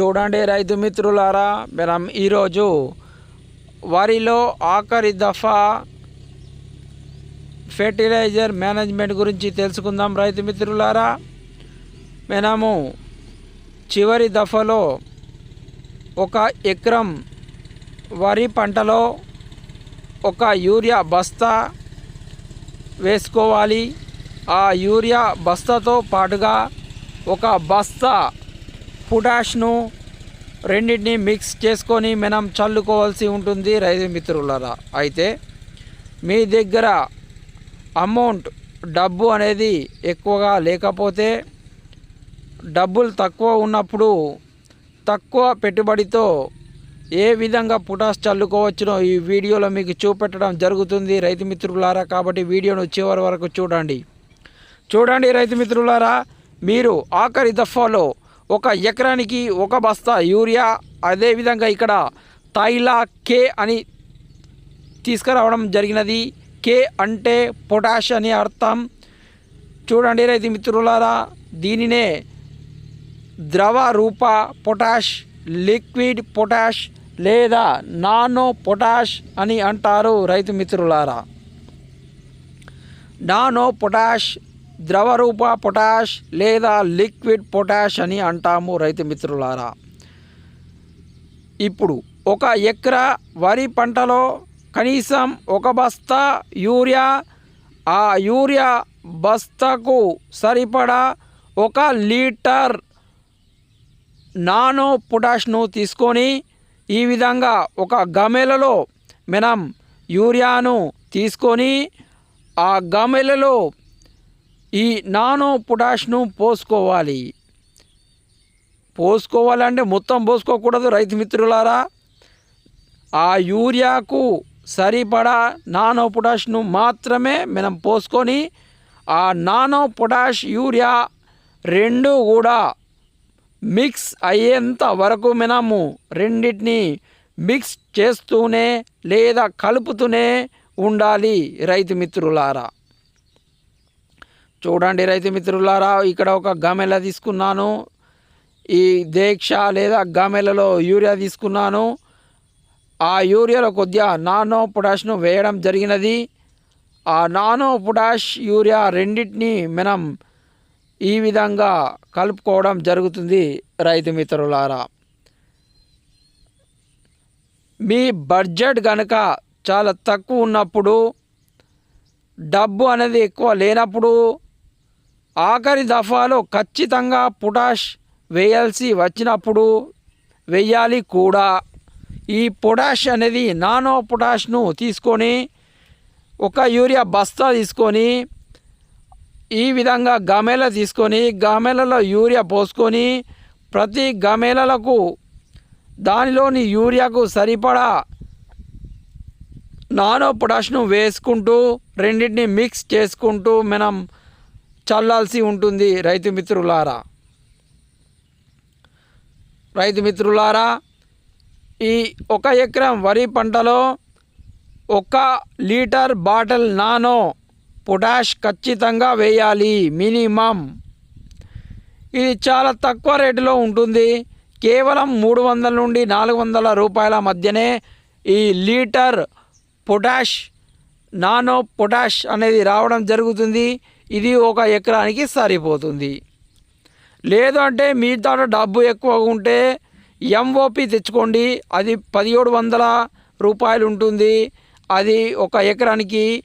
చూడండి రైతు మిత్రులారా మనం ఈరోజు వరిలో ఆఖరి దఫా ఫెర్టిలైజర్ మేనేజ్మెంట్ గురించి తెలుసుకుందాం రైతు మిత్రులారా. మనము చివరి దఫలో ఒక ఎకరం వరి పంటలో ఒక యూరియా బస్తా వేసుకోవాలి. ఆ యూరియా బస్తాతో పాటుగా ఒక బస్తా పొటాష్ను రెండింటిని మిక్స్ చేసుకొని మనం చల్లుకోవాల్సి ఉంటుంది రైతు మిత్రులారా. అయితే మీ దగ్గర అమౌంట్ డబ్బు అనేది ఎక్కువగా లేకపోతే డబ్బులు తక్కువ ఉన్నప్పుడు తక్కువ పెట్టుబడితో ఏ విధంగా పొటాష్ చల్లుకోవచ్చునో ఈ వీడియోలో మీకు చూపెట్టడం జరుగుతుంది రైతు మిత్రులారా. కాబట్టి వీడియోను చివరి వరకు చూడండి. చూడండి రైతు మిత్రులారా మీరు ఆఖరి దఫాలో ఒక ఎకరానికి ఒక బస్తా యూరియా అదేవిధంగా ఇక్కడ తైలా కే అని తీసుకురావడం జరిగినది. కే అంటే పొటాష్ అని అర్థం. చూడండి రైతు మిత్రులారా దీనినే ద్రవ రూప పొటాష్ లిక్విడ్ పొటాష్ లేదా నానో పొటాష్ అని అంటారు రైతు మిత్రులారా. నానో పొటాష్ ద్రవరూప పొటాష్ లేదా లిక్విడ్ పొటాష్ అని అంటాము రైతు మిత్రులారా. ఇప్పుడు ఒక ఎకరా వరి పంటలో కనీసం ఒక బస్తా యూరియా ఆ యూరియా బస్తాకు సరిపడా ఒక లీటర్ నానో పొటాష్ను తీసుకొని ఈ విధంగా ఒక గమెలలో మనం యూరియాను తీసుకొని ఆ గమెలలో ఈ నానో పొటాష్ను పోసుకోవాలి. పోసుకోవాలంటే మొత్తం పోసుకోకూడదు రైతు మిత్రులారా. ఆ యూరియాకు సరిపడా నానో పొటాష్ను మాత్రమే మనం పోసుకొని ఆ నానో పొటాష్ యూరియా రెండు కూడా మిక్స్ అయ్యేంత వరకు మనము రెండింటిని మిక్స్ చేస్తూనే లేదా కలుపుతూనే ఉండాలి రైతు మిత్రులారా. చూడండి రైతు మిత్రులారా ఇక్కడ ఒక గమెల తీసుకున్నాను. ఈ దీక్ష లేదా గమెలలో యూరియా తీసుకున్నాను. ఆ యూరియాలో కొద్దిగా నానో పొటాష్ను వేయడం జరిగినది. ఆ నానో పొటాష్ యూరియా రెండింటిని మనం ఈ విధంగా కలుపుకోవడం జరుగుతుంది రైతు మిత్రులారా. మీ బడ్జెట్ కనుక చాలా తక్కువ ఉన్నప్పుడు డబ్బు అనేది ఎక్కువ లేనప్పుడు ఆఖరి దఫాలో ఖచ్చితంగా పొటాష్ వేయాల్సి వచ్చినప్పుడు వెయ్యాలి కూడా. ఈ పొటాష్ అనేది నానో పొటాష్ను తీసుకొని ఒక యూరియా బస్తా తీసుకొని ఈ విధంగా గమేల తీసుకొని గమేలలో యూరియా పోసుకొని ప్రతి గమేలలకు దానిలోని యూరియాకు సరిపడా నానో పొటాష్ను వేసుకుంటూ రెండింటిని మిక్స్ చేసుకుంటూ మనం చల్లాల్సి ఉంటుంది రైతు మిత్రులారా. రైతు మిత్రులారా ఈ ఒక ఎకరం వరి పంటలో ఒక లీటర్ బాటిల్ నానో పొటాష్ ఖచ్చితంగా వేయాలి మినిమం. ఇది చాలా తక్కువ రేటులో ఉంటుంది. కేవలం మూడు వందల నుండి నాలుగు వందల రూపాయల మధ్యనే ఈ లీటర్ పొటాష్ నానో పొటాష్ అనేది రావడం జరుగుతుంది. ఇది ఒక ఎకరానికి సరిపోతుంది. లేదు అంటే మీ దాంట్లో డబ్బు ఎక్కువ ఉంటే ఎంఓపి తెచ్చుకోండి. అది పదిహేడు వందల రూపాయలు ఉంటుంది. అది ఒక ఎకరానికి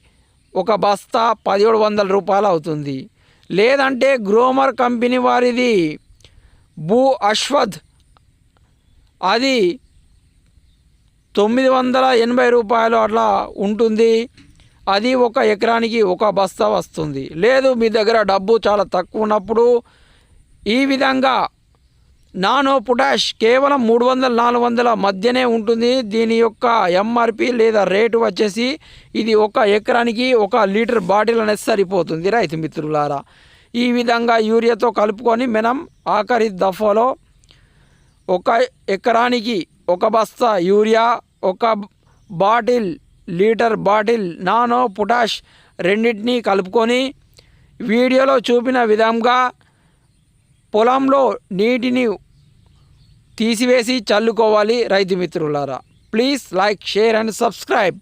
ఒక బస్తా పదిహేడు వందల రూపాయలు అవుతుంది. లేదంటే గ్రోమర్ కంపెనీ వారిది భూ అశ్వథ్ అది తొమ్మిది వందల ఎనభై రూపాయలు అట్లా ఉంటుంది. అది ఒక ఎకరానికి ఒక బస్తా వస్తుంది. లేదు మీ దగ్గర డబ్బు చాలా తక్కువ ఉన్నప్పుడు ఈ విధంగా నానో పొటాష్ కేవలం మూడు వందల నాలుగు వందల మధ్యనే ఉంటుంది. దీని యొక్క ఎంఆర్పి లేదా రేటు వచ్చేసి ఇది ఒక ఎకరానికి ఒక లీటర్ బాటిల్ అనేది సరిపోతుంది. రైతు మిత్రులారా ఈ విధంగా యూరియాతో కలుపుకొని మనం ఆఖరి దఫాలో ఒక ఎకరానికి ఒక బస్తా యూరియా ఒక bottle litre bottle nano potash రెండింటినీ కలుపుకొని వీడియోలో చూపిన విధంగా పొలంలో నీటిని తీసివేసి చల్లుకోవాలి రైతు మిత్రులారా. Please like share and subscribe.